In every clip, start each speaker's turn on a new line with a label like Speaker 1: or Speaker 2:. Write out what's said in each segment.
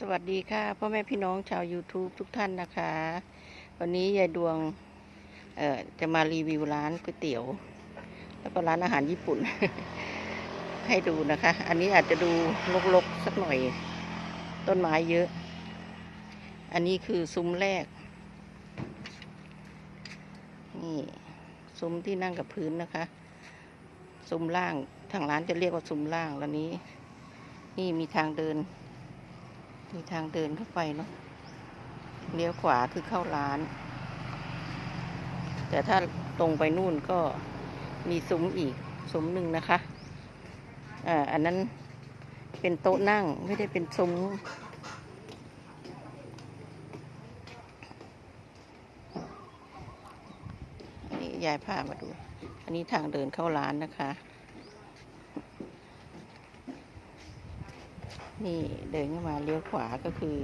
Speaker 1: สวัสดีค่ะพ่อแม่พี่น้องชาว YouTube ทุกท่านนะคะ วันนี้ยายดวงเอ่อจะมารีวิวร้านก๋วยเตี๋ยว แล้วก็ร้านอาหารญี่ปุ่น ให้ดูนะคะ อันนี้อาจจะดูรกๆสักหน่อย ต้นไม้เยอะ อันนี้คือซุ้มแรก นี่ซุ้มที่นั่งกับพื้นนะคะ ซุ้มล่างทางร้านจะเรียกว่าซุ้มล่างแล้วนี้ นี่มีทางเดิน มีทางเดินเข้าไปเนาะเลี้ยวขวาคือเข้าร้าน แต่ถ้าตรงไปนู่นก็มีซุ้มอีกซุ้มหนึ่งนะคะอ่าอันนั้นเป็นโต๊ะนั่งไม่ได้เป็นซุ้มอันนี้ยายพามาดู อันนี้ทางเดินเข้าร้านนะคะ นี่เดินเข้ามาเลี้ยวขวาก็คือ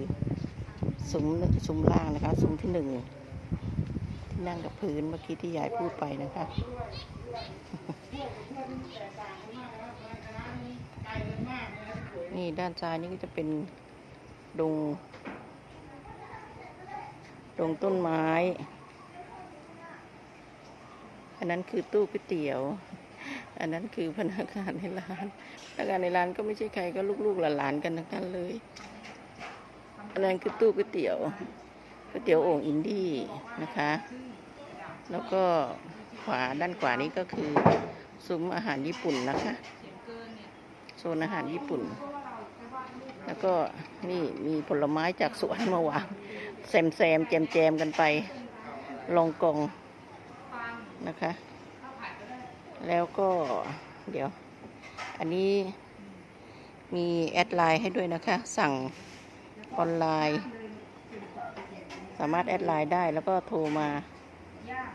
Speaker 1: ซุ้มซุ้มล่างนะคะซุ้มที่หนึ่งที่นั่งกับพื้นเมื่อกี้ที่ยายพูดไปนะคะนี่ด้านซ้ายนี่ก็จะเป็นดงดงต้นไม้ อันนั้นคือตู้ก๋วยเตี๋ยว อันนั้นคือพนักงานในร้านพนักงานในร้านก็ไม่ใช่ใครก็ลูกๆหลานๆกันทั้งนั้นเลย อันนั้นคือตู้ก๋วยเตี๋ยวก๋วยเตี๋ยวโอ่งอินดี้นะคะ แล้วก็ขวาด้านขวานี้ก็คือซุ้มอาหารญี่ปุ่นนะคะโซนอาหารญี่ปุ่น แล้วก็นี่มีผลไม้จากสวนมาวางแซมแซมๆแจมแจมๆกันไปลองกองนะคะ แล้วก็เดี๋ยว อันนี้มีแอดไลน์ให้ด้วยนะคะ สั่งออนไลน์ สามารถแอดไลน์ได้แล้วก็โทรมา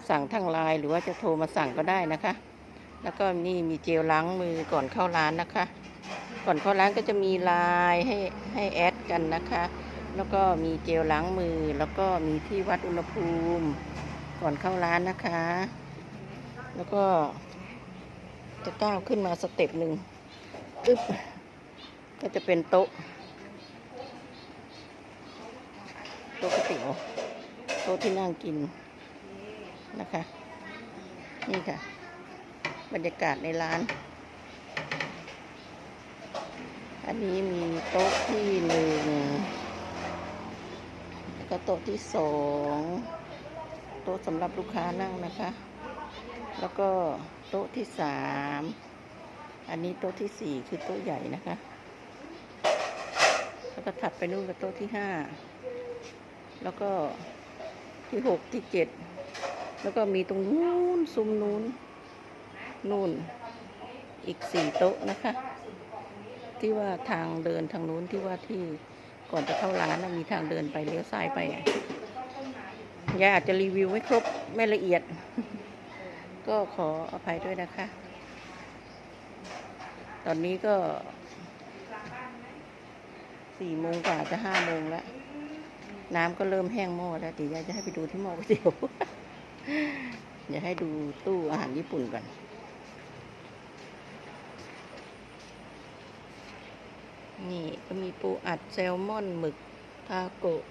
Speaker 1: สั่งทางไลน์หรือว่าจะโทรมาสั่งก็ได้นะคะ แล้วก็นี่มีเจลล้างมือก่อนเข้าร้านนะคะ ก่อนเข้าร้านก็จะมีไลน์ให้ให้แอดกันนะคะ แล้วก็มีเจลล้างมือ แล้วก็มีที่วัดอุณหภูมิ ก่อนเข้าร้านนะคะ แล้วก็ จะก้าวขึ้นมาสเต็ปหนึ่งอึ๊บก็จะเป็นโต๊ะ โต๊ะก๋วยเตี๋ยวโต๊ะที่นั่งกินนะคะ นี่ค่ะ บรรยากาศในร้าน อันนี้มีโต๊ะที่หนึ่งแล้วก็โต๊ะที่สองโต๊ะสำหรับลูกค้านั่งนะคะ แล้วก็โต๊ะที่สาม อันนี้โต๊ะที่สี่คือโต๊ะใหญ่นะคะ แล้วก็ถัดไปนู่นก็โต๊ะที่ห้า แล้วก็ที่หกที่เจ็ด แล้วก็มีตรงนู้นซุ้มนู้น นู่น อีกสี่โต๊ะนะคะ ที่ว่าทางเดินทางนู้นที่ว่าที่ก่อนจะเข้าร้านมีทางเดินไปเลี้ยวซ้ายไปยายอาจจะรีวิวไม่ครบไม่ละเอียด ก็ขออภัยด้วยนะคะ ตอนนี้ก็สี่โมงกว่าจะห้าโมงแล้ว น้ำก็เริ่มแห้งหม้อแล้วเดี๋ยวยายจะให้ไปดูที่หม้อก๋วยเตี๋ยวเดี๋ยวให้ดูตู้อาหารญี่ปุ่นก่อนนี่ก็มีปูอัดแซลมอนหมึกทาโกะ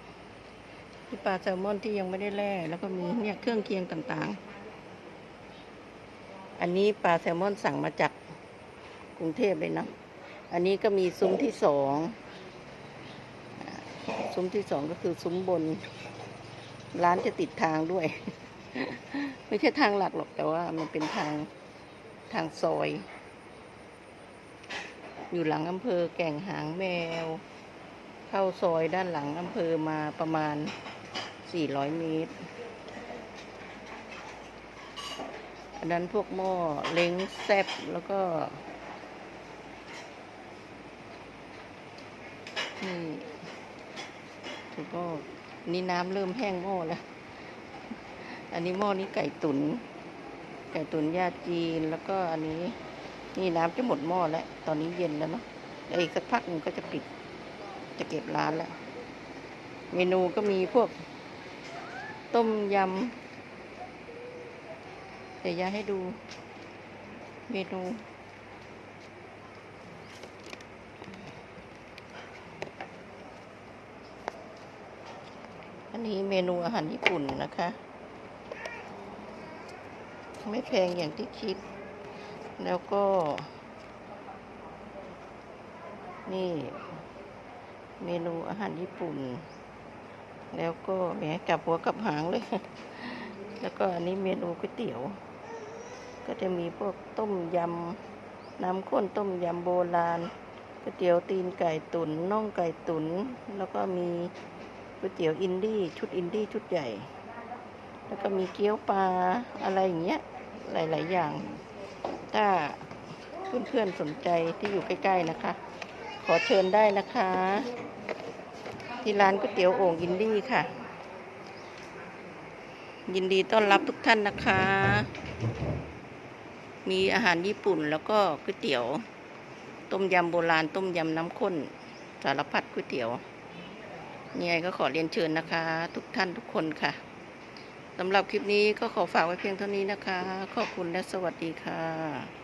Speaker 1: ที่ปลาแซลมอนที่ยังไม่ได้แล่แล้วก็มีเนี่ยเครื่องเคียงต่างๆ อันนี้ปลาแซลมอนสั่งมาจากกรุงเทพเลยนะ อันนี้ก็มีซุ้มที่สอง ซุ้มที่สองก็คือซุ้มบน ร้านจะติดทางด้วย ไม่ใช่ทางหลักหรอกแต่ว่ามันเป็นทางทางซอย อยู่หลังอำเภอแก่งหางแมว เข้าซอยด้านหลังอำเภอมาประมาณ 400 เมตร อันนั้นพวกหม้อเล้งแซบแล้วก็นี่ถูกก็นี่น้ำเริ่มแห้งหม้อแล้ว อันนี้หม้อนี้ไก่ตุน ไก่ตุนยาจีนแล้วก็อันนี้ นี่น้ำจะหมดหม้อแล้ว ตอนนี้เย็นแล้วเนาะอีกสักพักหนึงก็จะปิด จะเก็บร้านแล้ว เมนูก็มีพวก ต้มยำ ดี๋ยวยายให้ดูเมนูอันนี้เมนูอาหารญี่ปุ่นนะคะ ไม่แพงอย่างที่คิด แล้วก็ นี่ เมนูอาหารญี่ปุ่น แล้วก็แหมกลับหัวกลับหางเลย แล้วก็อันนี้เมนูก๋วยเตี๋ยว ก็จะมีพวกต้มยำน้ำข้นต้มยำโบราณก๋วยเตี๋ยวตีนไก่ตุนน่องไก่ตุ๋นแล้วก็มีก๋วยเตี๋ยวอินดี้ชุดอินดี้ชุดใหญ่ แล้วก็มีเกี๊ยวปลาอะไรอย่างเงี้ยหลาย ๆ อย่าง ถ้าเพื่อน ๆ สนใจที่อยู่ใกล้ ๆ นะคะ ขอเชิญได้นะคะ ที่ร้านก๋วยเตี๋ยวโอ่งอินดี้ค่ะ ยินดีต้อนรับทุกท่านนะคะ มีอาหารญี่ปุ่นแล้วก็ก๋วยเตี๋ยว ต้มยำโบราณ ต้มยำน้ำข้น สารพัดก๋วยเตี๋ยวยังไงก็ขอเรียนเชิญนะคะ ทุกท่านทุกคนค่ะสำหรับคลิปนี้ก็ขอฝากไว้เพียงเท่านี้นะคะ ขอบคุณและสวัสดีค่ะ